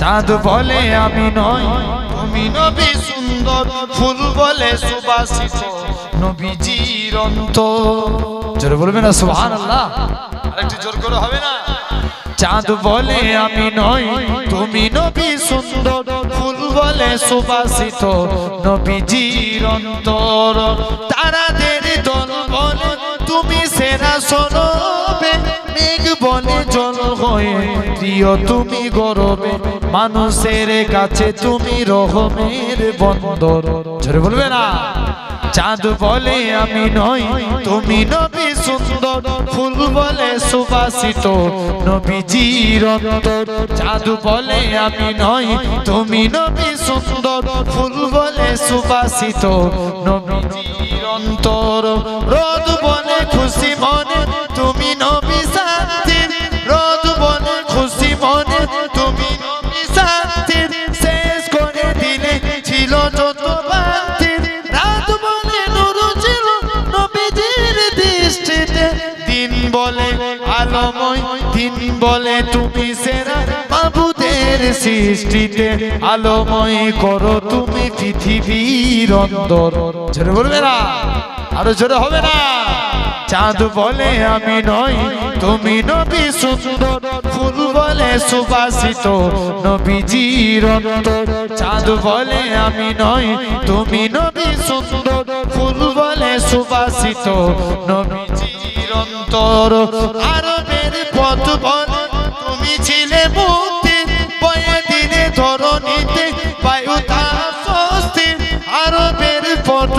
চাঁদ বলে আমি নই। তুমি নবী সুন্দর ফুল বলে সুবাসিত নবীজির অন্তর। জোরে বলবে না সুবহান আল্লাহ আরেকটু জোর করে হবে না? চাঁদ বলে আমি নই। তুমি নবী সুন্দর ফুল বলে সুবাসিত নবীজির অন্তর। তারাদের দল বলে তুমি সেরা শোনবে মেঘ বলে জল হয়ে প্রিয় তুমি গরবে মানুষের কাছে তুমি রহমের বন্দর। জোরে বলবে না? চাঁদ বলে আমি নই, তুমি নবী সুন্দর। ফুল বলে সুবাসিত নবীজির অন্তর। চাঁদ বলে আমি নই, তুমি নবী সুন্দর। ফুল বলে সুবাসিত নবীজির অন্তর। রোদ বলে খুশি মনে, তুমি দিন বলে আলোময়, দিন বলে তুমি সেরা। বাবুদের সৃষ্টিতে আলোময় করো তুমি পৃথিবীর অন্তর। জোরে বলবে না, আরও জোরে হবে না। চাঁদ বলে আমি নই, তুমি নবী সুন্দর। ফুল বলে সুবাসিত নবীজির অন্তর। চাঁদ বলে আমি নই, তুমি নবী সুন্দর। ফুল বলে সুবাসিত নবীজির অন্তর আরবের পথ বলে তুমি ছিলে মুক্তি, বয়ে দিনে ধরণীতে বায়ু তা স্বস্তি আরবের পথ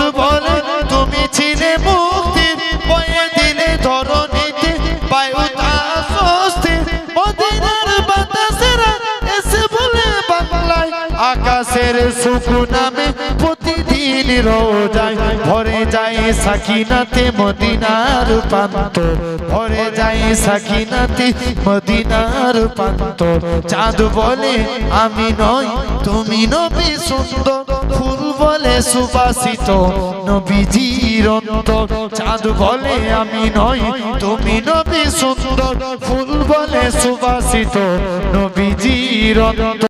আকাশের সুকু নামে প্রতিদিন রোজায় ভরে যায় সাকিনাতে মদিনার প্রান্ত ভরে যায় সাকিনাতে মদিনার প্রান্ত চাঁদ বলে, আমি নই, তুমি নবী সুন্দর। ফুল বলে, সুবাসিত নবীজির অন্তর চাঁদ বলে, আমি নই, তুমি নবী সুন্দর। ফুল বলে, সুবাসিত নবীজির অন্তর